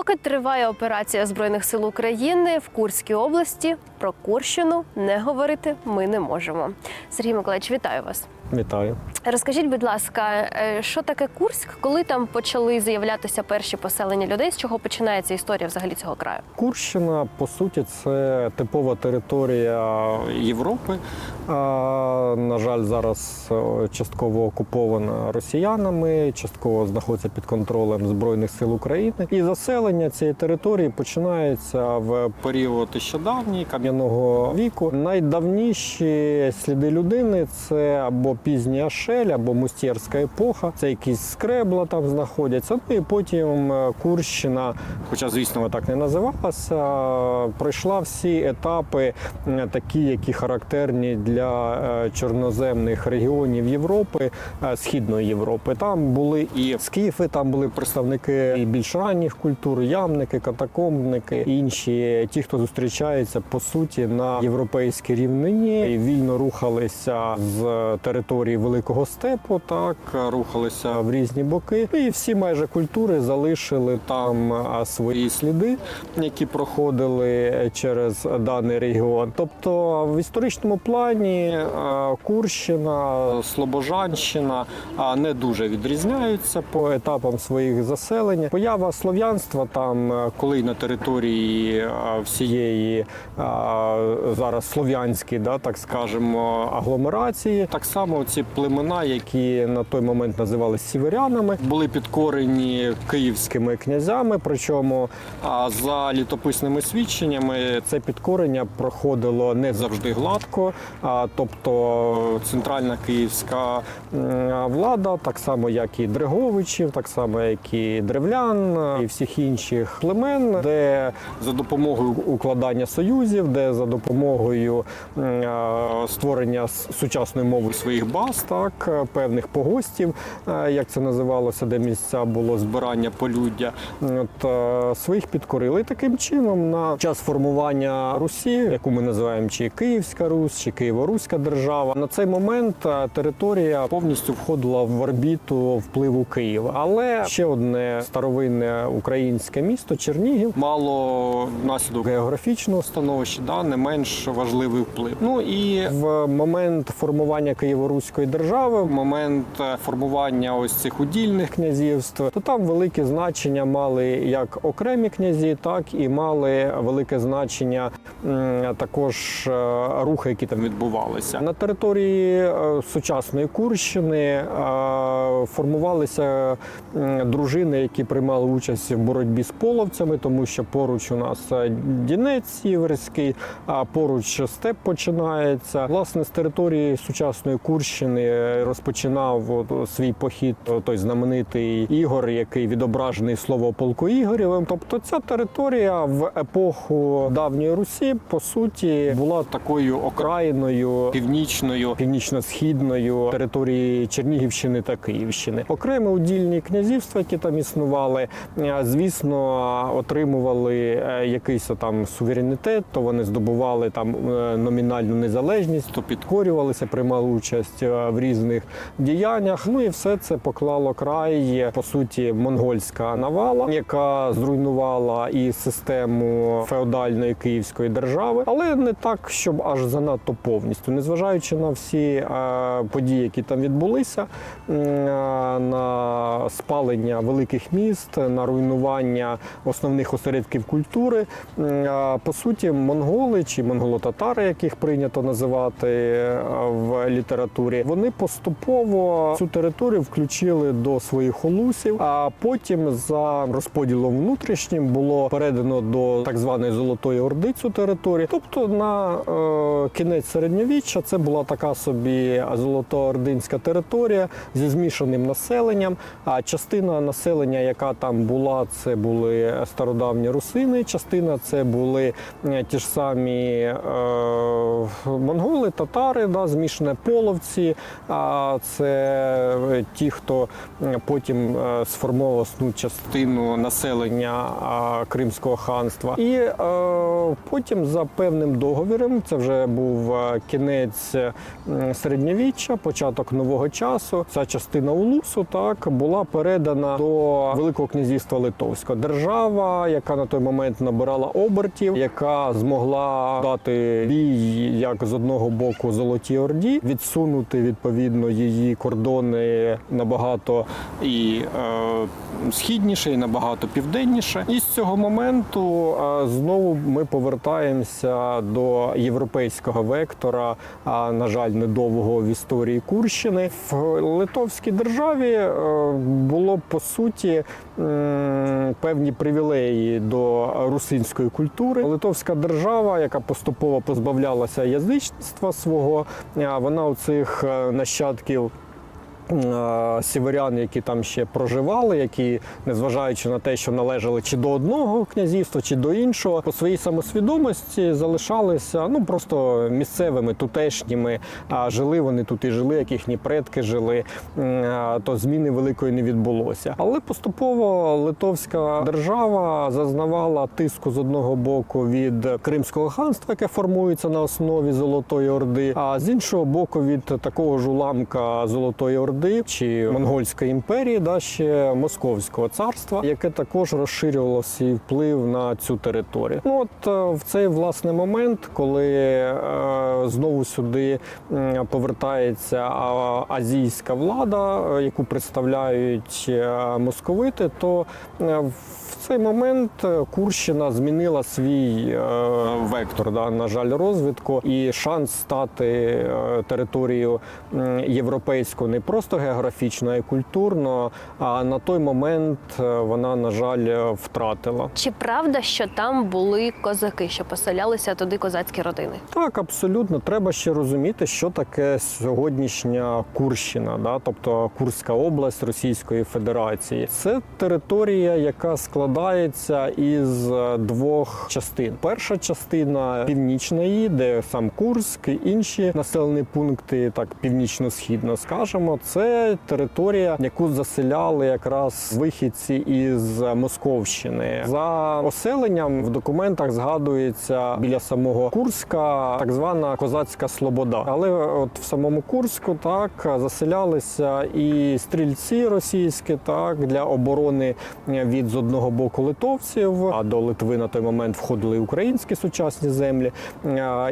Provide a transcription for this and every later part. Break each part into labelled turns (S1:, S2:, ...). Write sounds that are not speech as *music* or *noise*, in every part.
S1: Поки триває операція збройних сил України в Курській області, про Курщину не говорити ми не можемо. Сергій Миколаївич, вітаю вас.
S2: Вітаю.
S1: Розкажіть, будь ласка, е, що таке Курськ? Коли там почали з'являтися перші поселення людей? З чого починається історія взагалі цього краю?
S2: Курщина, по суті, це типова територія Європи. На жаль, зараз е, частково окупована росіянами, частково знаходиться під контролем Збройних сил України. І заселення цієї території починається в період ще давній кам'яного віку. Найдавніші сліди людини це або пізня Ашель, або мустєрська епоха. Це якісь скребла там знаходяться. Ну і потім е, Курщина, хоча, звісно, так не називалася, пройшла всі етапи, е, такі, які характерні для е, чорноземних регіонів Європи, Східної Європи. Там були і скіфи, там були представники і більш ранніх культур, ямники, катакомбники, інші, ті, хто зустрічається по суті на європейській рівнині, і вільно рухалися з території великого степу, так рухалися в різні боки. І всі майже культури залишили там свої сліди, які проходили через даний регіон. Тобто в історичному плані Курщина, Слобожанщина не дуже відрізняються по етапам своїх заселень. Поява слов'янства там, коли на території всієї зараз слов'янські, да, так скажемо, агломерації, так само ці племена, які на той момент називалися сіверянами, були підкорені київськими князями. Причому за літописними свідченнями це підкорення проходило не завжди гладко. Тобто центральна київська влада, так само як і Дреговичів, так само як і древлян і всіх інших племен, де за допомогою укладання союзів, де за допомогою створення сучасної мови своїх баз, так е, певних погостів, е, як це називалося, де місця було збирання полюддя, от е, своїх підкорили. Таким чином на час формування Русі, яку ми називаємо чи Київська Русь, чи Києво-Руська держава, на цей момент територія повністю входила в орбіту впливу Києва. Але ще одне старовинне українське місто Чернігів мало внаслідок географічного становища, да, не менш важливий вплив. Ну і в момент формування Києво-Руської держави, в момент е, формування ось цих удільних князівств, то там велике значення мали як окремі князі, так і мали велике значення також е, рухи, які там відбувалися. На території е, сучасної Курщини формувалися дружини, які приймали участь в боротьбі з половцями, тому що поруч у нас Дінець Сіверський, а поруч степ починається. Власне, з території сучасної Курщини розпочинав свій похід той знаменитий Ігор, який відображений слово полку Ігорєвим. Тобто ця територія в епоху давньої Русі по суті була такою окраїною північною, північно-східною території Чернігівщини та Київщини. Окремі удільні князівства, які там існували, е, звісно, отримували е, якийсь там суверенітет, то вони здобували там е, номінальну незалежність, то підкорювалися, приймали участь е, в різних діяннях. Ну і все це поклало край, по суті, монгольська навала, яка зруйнувала і систему феодальної київської держави, але не так, щоб аж занадто повністю, незважаючи на всі е, події, які там відбулися, на спалення великих міст, на руйнування основних осередків культури. По суті, монголи чи монголо-татари, яких прийнято називати е, в літературі, вони поступово цю територію включили до своїх улусів. А потім за розподілом внутрішнім було передано до так званої Золотої Орди цю територію. Тобто на е, кінець середньовіччя це була така собі золотоординська територія зі змішаним населенням. А частина населення, яка там була, це були стародавні русини. Частина це були е, ті ж самі самі е, монголи, татари, да, змішане половці. А це ті, хто потім е, сформував основну частину населення Кримського ханства. І е, потім за певним договіром, це вже був е, кінець середньовіччя, початок нового часу. Ця частина улусу так була передана до Великого князівства Литовського. Держава, яка на той момент набирала обертів, яка змогла дати бій як з одного боку Золотій Орді, відсунути відповідно її кордони набагато і е, східніше, і набагато південніше. І з цього моменту е, знову ми повертаємося до європейського вектора, а на жаль, недовгого в історії Курщини. В Литовській державі е, було по суті певні привілеї до русинської культури. Литовська держава, яка поступово позбавлялася язичництва свого, вона у цих е, нащадків. Е, Сіверян, які там ще проживали, які, незважаючи на те, що належали чи до одного князівства, чи до іншого, по своїй самосвідомості залишалися ну просто місцевими, тутешніми. А жили вони тут і жили, як їхні предки жили. То зміни великої не відбулося. Але поступово литовська держава зазнавала тиску з одного боку від Кримського ханства, яке формується на основі Золотої Орди, а з іншого боку від такого ж уламка Золотої Орди чи Монгольської імперії, да ще Московського царства, яке також розширювало свій вплив на цю територію. Ну от е, в цей власне момент, коли е, знову сюди повертається азійська влада, е, яку представляють е, московити, то в цей момент Курщина змінила свій вектор, да, на жаль, розвитку і шанс стати територією європейською не просто географічно, а й культурно. А на той момент е, вона, на жаль, е, втратила.
S1: Чи правда, що там були козаки, що поселялися туди козацькі родини?
S2: Так, абсолютно. Треба ще розуміти, що таке сьогоднішня Курщина, да? тобто Курська область Російської Федерації. Це територія, яка складається із е, двох частин. Перша частина північна її, де сам Курськ, інші населені пункти, так північно-східно скажемо, це територія, яку заселяли якраз вихідці із Московщини. За оселенням в документах згадується біля самого Курська так звана козацька слобода. Але от в самому Курську так заселялися і стрільці російські, так для оборони від з одного боку литовців, а до Литви на той момент входили українські сучасні землі.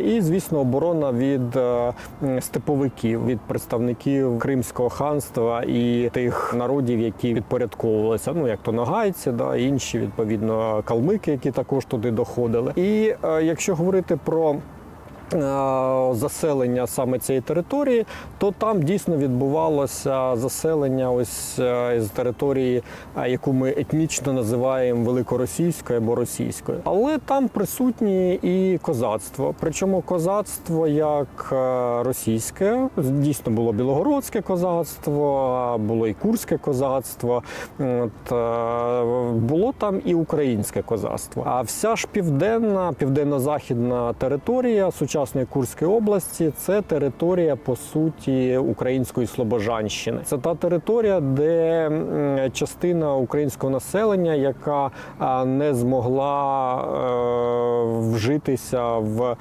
S2: І, звісно, оборона від е, степовиків, від представників Кримського ханства і тих народів, які підпорядковувалися. Ну як то нагайці, да інші відповідно калмики, які також туди доходили. І е, якщо говорити про Заселення саме цієї території, то там дійсно відбувалося заселення ось е, з території, е, яку ми етнічно називаємо великоросійською або російською. Але там присутні і козацтво. Причому козацтво як е, російське, дійсно було білогородське козацтво, було і курське козацтво. От, е, було там і українське козацтво. А вся ж південна, південно-західна територія сучасної Курської області це територія по суті української Слобожанщини. Це та територія, де частина українського населення, яка не змогла е, вжитися в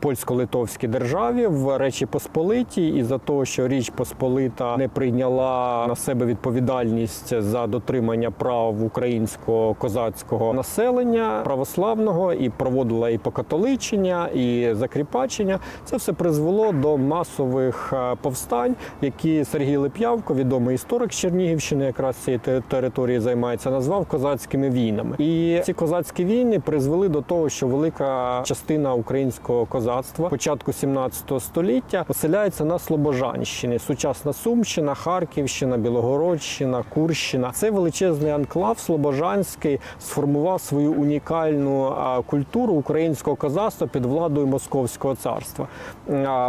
S2: польсько-литовській державі в Речі Посполитій, і за того, що Річ Посполита не прийняла на себе відповідальність за дотримання прав українського козацького населення православного і проводила і покатоличення, і закріпачення. Це все призвело до масових е, повстань, які Сергій Лип'явко, відомий історик Чернігівщини, якраз цієї території займається, назвав козацькими війнами. І ці козацькі війни призвели до того, що велика частина українського козацтва початку 17 століття оселяється на Слобожанщині, сучасна Сумщина, Харківщина, Білогородщина, Курщина. Цей величезний анклав Слобожанський сформував свою унікальну культуру українського козацтва під владою Московського царства.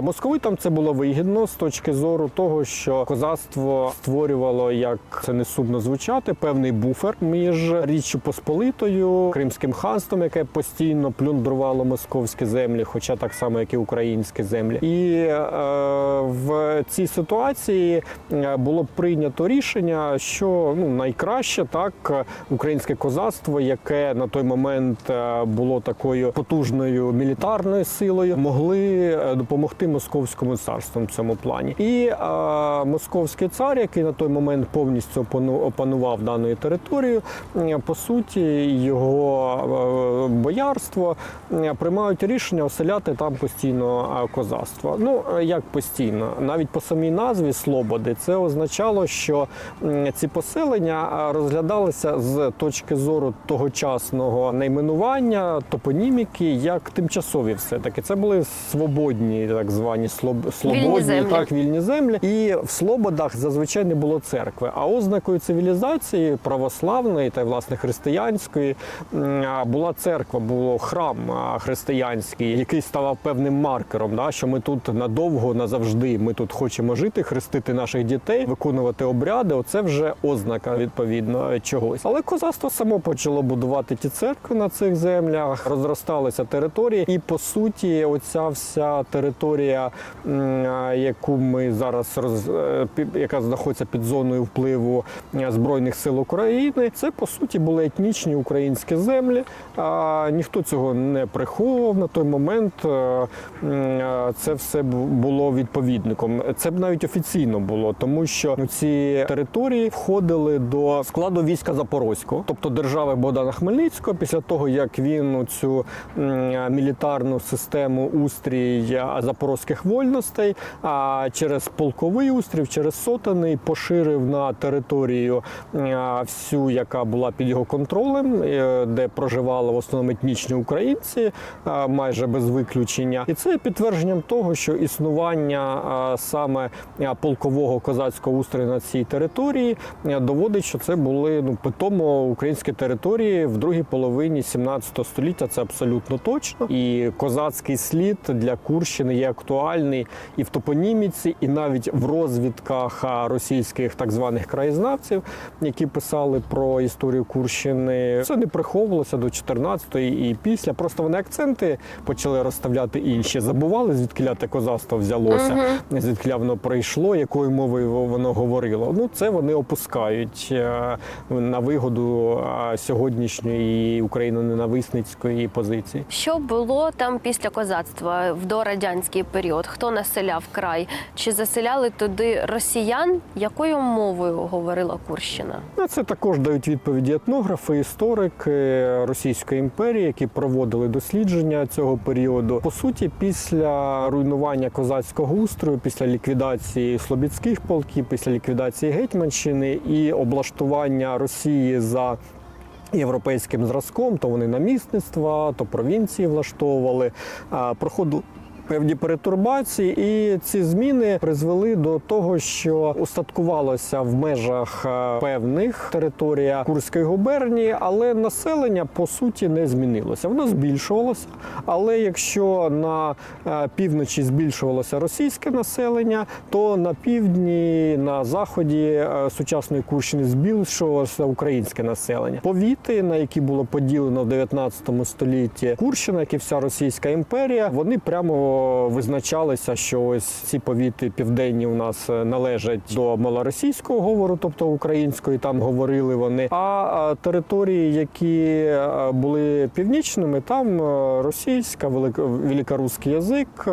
S2: Московитам це було вигідно з точки зору того, що козацтво створювало, як це не сумно звучати, певний буфер між Річчю Посполитою, Кримським ханством, яке постійно плюндрувало московські землі, хоча так само, як і українські землі. І е, в цій ситуації е, було прийнято рішення, що ну найкраще так українське козацтво, яке на той момент е, було такою потужною мілітарною силою, могли е, допомогти московському царству в цьому плані. І е, московський цар, який на той момент повністю опанував дану територію, по суті, його е, боярство приймають рішення оселяти там постійно козацтво. Ну як постійно, навіть по самій назві Слободи, це означало, що ці поселення розглядалися з точки зору тогочасного найменування топоніміки як тимчасові, все таки це були свободні, так звані слоб- свободні
S1: землі.
S2: так вільні землі. І в Слободах зазвичай не було церкви. А ознакою цивілізації православної та власне християнської була церква, було храм християнський, який ставав певним маркером, да, що ми тут надовго, назавжди. Ми тут хочемо жити, хрестити наших дітей, виконувати обряди. Оце вже ознака відповідно чогось. Але козацтво само почало будувати ті церкви на цих землях, розросталися території, і по суті, оця вся територія, яку ми зараз роз е, яка знаходиться під зоною впливу е, збройних сил України, це по суті були етнічні українські землі. Ніхто цього не приховував на той момент. е, Це все було відповідником. Це б навіть офіційно було, тому що ну, ці території входили до складу війська Запорозького, тобто держави Богдана Хмельницького, після того як він цю мілітарну систему устрій запорозьких вольностей а через полковий устрій, через сотаний поширив на територію всю, яка була під його контролем, е, де проживали в основному етнічні українці, майже без виключення. І це є підтвердженням того, що існування саме полкового козацького устрою на цій території е, доводить, що це були ну питомо українські території в другій половині 17 століття. Це абсолютно точно. І козацький слід для Курщини є актуальний і в топоніміці, і навіть в розвідках російських так званих краєзнавців, які писали про історію Курщини. Це не приховувалося до 14-ї і після. Просто вони акценти почали розставляти інші. Забували, звідки те козацтво взялося, звідки воно прийшло, якою мовою воно говорило. Ну це вони опускають е, на вигоду сьогоднішньої україно-ненависницької позиції.
S1: Що було там після козацтва в дорадянський період? Хто населяв край? Чи заселяли туди росіян? Якою мовою говорила Курщина?
S2: На це також дають відповіді етнографи, історики Російської імперії, які проводили дослідження цього періоду. По суті, після руйнування козацького устрою, після ліквідації слобідських полків, після ліквідації гетьманщини і облаштування Росії за європейським зразком, то вони намісництва, то провінції влаштовували, проходу. Певні перетурбації, і ці зміни призвели до того, що устаткувалося в межах е, певних територія Курської губернії, але населення по суті не змінилося. Воно збільшувалося. Але якщо на е, півночі збільшувалося російське населення, то на півдні, на заході е, сучасної Курщини збільшувалося українське населення. Повіти, на які було поділено в 19 столітті Курщина, як і вся Російська імперія, вони прямо визначалися, що ось ці повіти південні у нас е, належать до малоросійського говору, тобто української, там говорили вони. А території, які е, були північними, там е, російська, великорусський язик,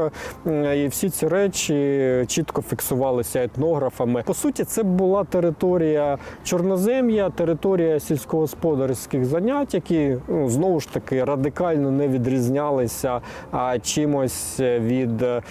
S2: і всі ці речі чітко фіксувалися етнографами. По суті, це була територія чорнозем'я, територія сільськогосподарських занять, які ну, знову ж таки радикально не відрізнялися а, чимось, від е,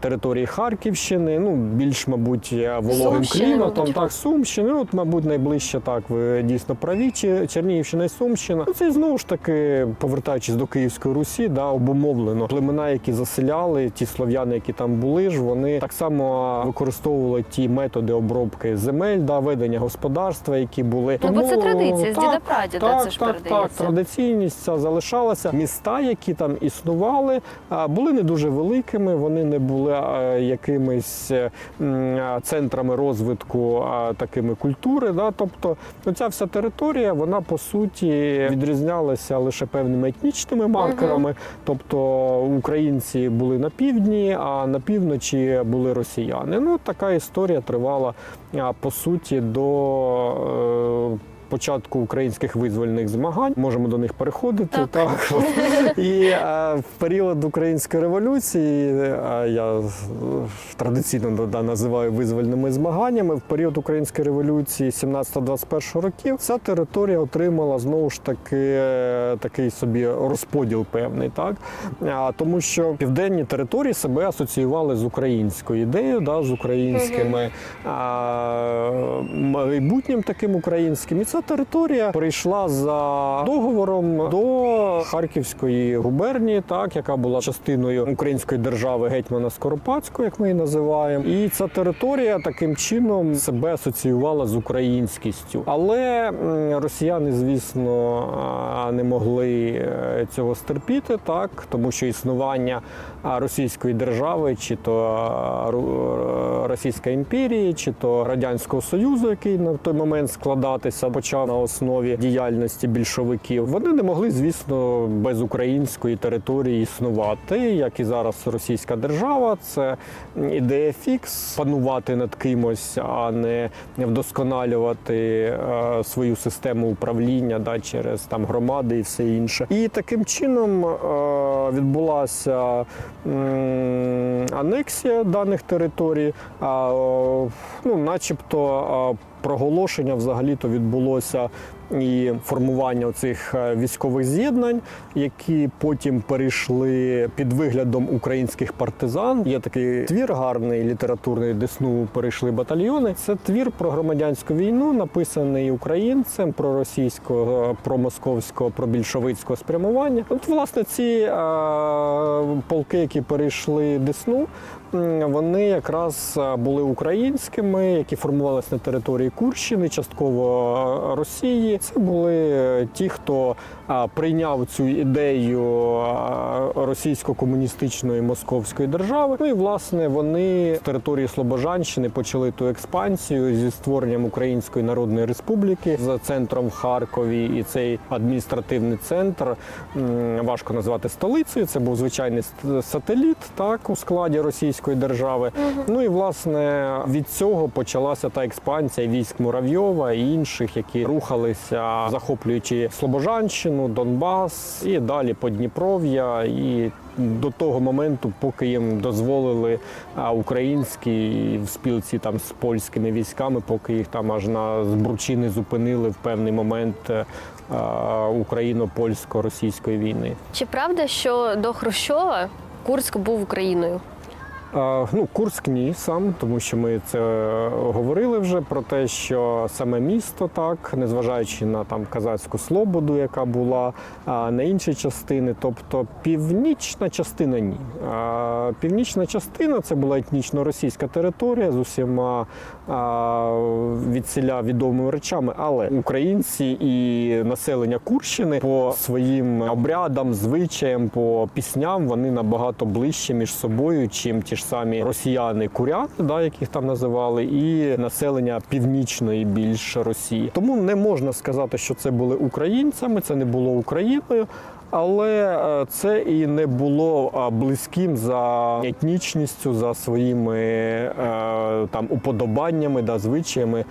S2: території Харківщини, ну більш, мабуть, е, вологим кліматом, так, Сумщини. Ну, От, мабуть, найближче так, ви дійсно праві, Чернігівщина і Сумщина. Ну, Це знову ж таки, повертаючись до Київської Русі, да, обумовлено. Племена, які заселяли, ті слов'яни, які там були ж, вони так само використовували ті методи обробки земель, да, ведення господарства, які були.
S1: Ну, бо це традиція, з
S2: так,
S1: діда-прадіда
S2: так,
S1: це ж
S2: так, так, традиційність ця залишалася. Міста, які там існували, були не дуже великими. Вони не були якимись е, центрами розвитку такими культури. Да? Тобто, ну, ця вся територія, вона по суті відрізнялася лише певними етнічними маркерами. Тобто українці були на півдні, а на півночі були росіяни. Ну така історія тривала по суті до. Початку українських визвольних змагань можемо до них переходити.
S1: Так.
S2: от. *laughs* І е, в період української революції, е, я традиційно да, називаю визвольними змаганнями. В період української революції 17-21 років ця територія отримала знову ж таки е, такий собі розподіл певний, так а, тому що південні території себе асоціювали з українською ідеєю, да, з українськими а, майбутнім таким українським. І ця територія прийшла за договором до Харківської губернії, так яка була частиною української держави гетьмана Скоропадського, як ми її називаємо. І ця територія таким чином себе асоціювала з українськістю. Але росіяни, звісно, не могли е, цього стерпіти, так тому що існування російської держави, чи то а, Російської імперії, чи то радянського союзу, який на той момент складатися почав на основі діяльності більшовиків, вони не могли, звісно, без української території існувати, як і зараз російська держава. Це ідея фікс панувати над кимось, а не вдосконалювати е, свою систему управління да, через там громади і все інше. І таким чином е, відбулася анексія даних територій. Ну, начебто проголошення взагалі-то відбулося і формування цих військових з'єднань, які потім перейшли під виглядом українських партизан. Є такий твір гарний літературний Десну перейшли батальйони. Це твір про громадянську війну, написаний українцем про російського, про московського, про більшовицького спрямування. От, власне, ці е, полки, які перейшли Десну, вони якраз е, були українськими, які формувалися на території Курщини, частково е, Росії. Це були е, ті, хто прийняв цю ідею російсько-комуністичної московської держави. Ну і власне вони з території Слобожанщини почали ту експансію зі створенням Української Народної Республіки за центром в Харкові. І цей адміністративний центр важко назвати столицею. Це був звичайний сателіт, так у складі Російської держави. Ну і власне від цього почалася та експансія військ Муравйова і інших, які рухалися, захоплюючи Слобожанщину, Донбас і далі Подніпров'я і. До того моменту, поки їм дозволили українські в спілці там з польськими військами, поки їх там аж на збручини зупинили в певний момент е, україно-польсько-російської війни.
S1: Чи правда, що до Хрущова Курськ був Україною?
S2: Ну, Курськ ні сам, тому що ми це говорили вже про те, що саме місто, так, незважаючи на там казацьку слободу, яка була, на інші частини, тобто північна частина ні. Північна частина це була етнічно російська територія з усіма а, від селя відомими речами, але українці і населення Курщини по своїм обрядам, звичаям, по пісням вони набагато ближче між собою, чим ті ж самі росіяни куряни, да, яких там називали, і населення північної більш Росії. Тому не можна сказати, що це були українцями, це не було Україною. Але е, це і не було близьким за етнічністю, за своїми е, там уподобаннями да, звичаями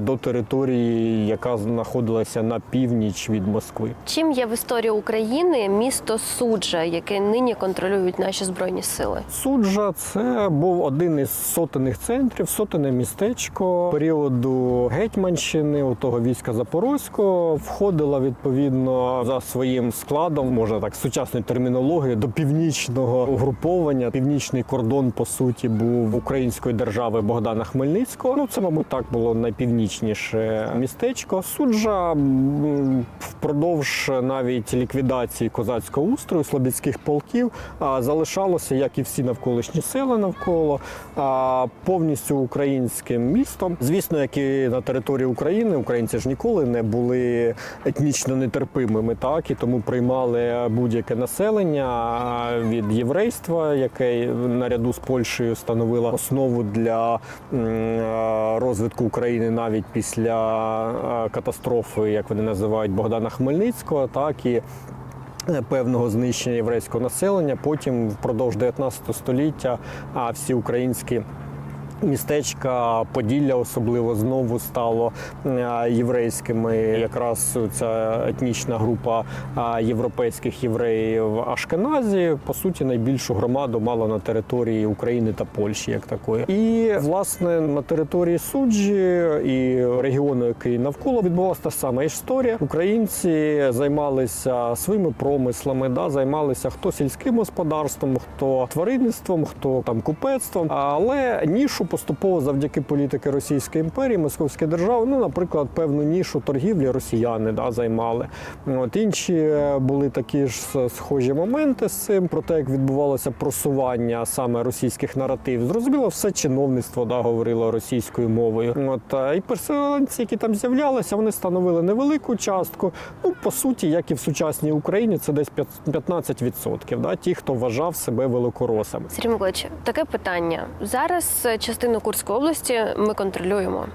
S2: до території, яка знаходилася на північ від Москви.
S1: Чим є в історії України місто Суджа, яке нині контролюють наші збройні сили?
S2: Суджа Це був один із сотенних центрів, сотене містечко періоду Гетьманщини, у того війська Запорозького, входила відповідно за своїм складом, можна так сучасною термінологією, до північного угруповання. Північний кордон, по суті, був української держави Богдана Хмельницького. Ну це, мабуть, так було найпівнічніше містечко. Суджа впродовж навіть ліквідації козацького устрою слобідських полків залишалося, як і всі навколишні села навколо, повністю українським містом. Звісно, як і на території України, українці ж ніколи не були етнічно нетерпимими, так і тому приймали будь-яке населення від єврейства, яке наряду з Польщею становило основу для розвитку України навіть після катастрофи, як вони називають Богдана Хмельницького, так і е, певного знищення єврейського населення. Потім впродовж 19 століття всі українські. Містечка Поділля особливо знову стало е, єврейськими. Якраз ця етнічна група е, європейських євреїв Ашкеназі по суті найбільшу громаду мала на території України та Польщі, як такої. І власне на території суджі і регіону, який навколо відбувалася та сама історія. Українці займалися своїми промислами, да, займалися хто сільським господарством, хто тваринництвом, хто там купецтвом. Але нішу поступово завдяки політики Російської імперії, Московської держави, ну, наприклад, певну нішу торгівлі росіяни да, займали. От інші е, були такі ж схожі моменти з цим про те, як відбувалося просування саме російських наративів. Зрозуміло, все чиновництво да, говорило російською мовою. От а і переселенці, які там з'являлися, вони становили невелику частку. Ну, по суті, як і в сучасній Україні, це десь 15%. Да, ті, хто вважав себе великоросами.
S1: Сергій Миколаївич, таке питання. Зараз е, частину Курської області ми контролюємо.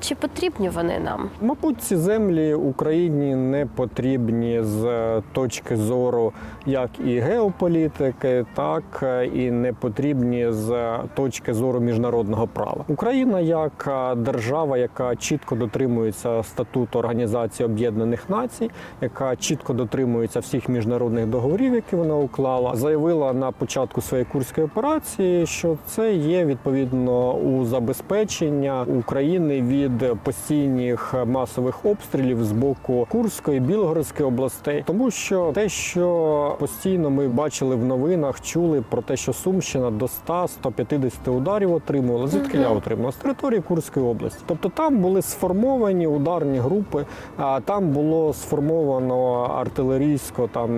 S1: Чи потрібні вони нам?
S2: Мабуть, ці землі Україні не потрібні з е, точки зору як і геополітики, так е, і не потрібні з е, точки зору міжнародного права. Україна як держава, яка чітко дотримується статуту Організації Об'єднаних Націй, яка чітко дотримується всіх міжнародних договорів, які вона уклала, заявила на початку своєї курської операції, що це є відповідно у забезпечення України від постійних масових обстрілів з боку Курської, Білгородської областей, тому що те, що постійно ми бачили в новинах, чули про те, що Сумщина до 100-150 ударів отримувала. Звідки я отримала з території Курської області. Тобто там були сформовані ударні групи, а там було сформовано артилерійсько там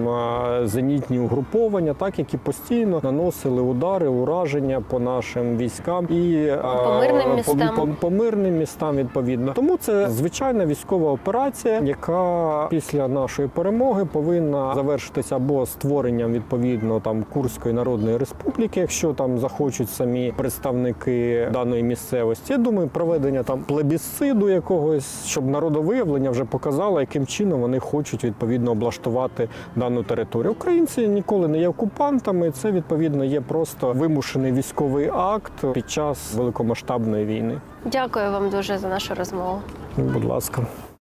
S2: зенітні угруповання, так які постійно наносили удари, ураження по нашим військам і
S1: По мирним
S2: по- по, по мирним містам відповідно. Тому це звичайна військова операція, яка після нашої перемоги повинна завершитися або створенням відповідно там Курської народної республіки, якщо там захочуть самі представники даної місцевості. Я думаю, проведення там плебісциду якогось, щоб народовиявлення вже показало, яким чином вони хочуть відповідно облаштувати дану територію. Українці ніколи не є окупантами. Це відповідно є просто вимушений військовий акт під час великомасштабної війни.
S1: Дякую вам дуже за нашу розмову.
S2: Будь ласка.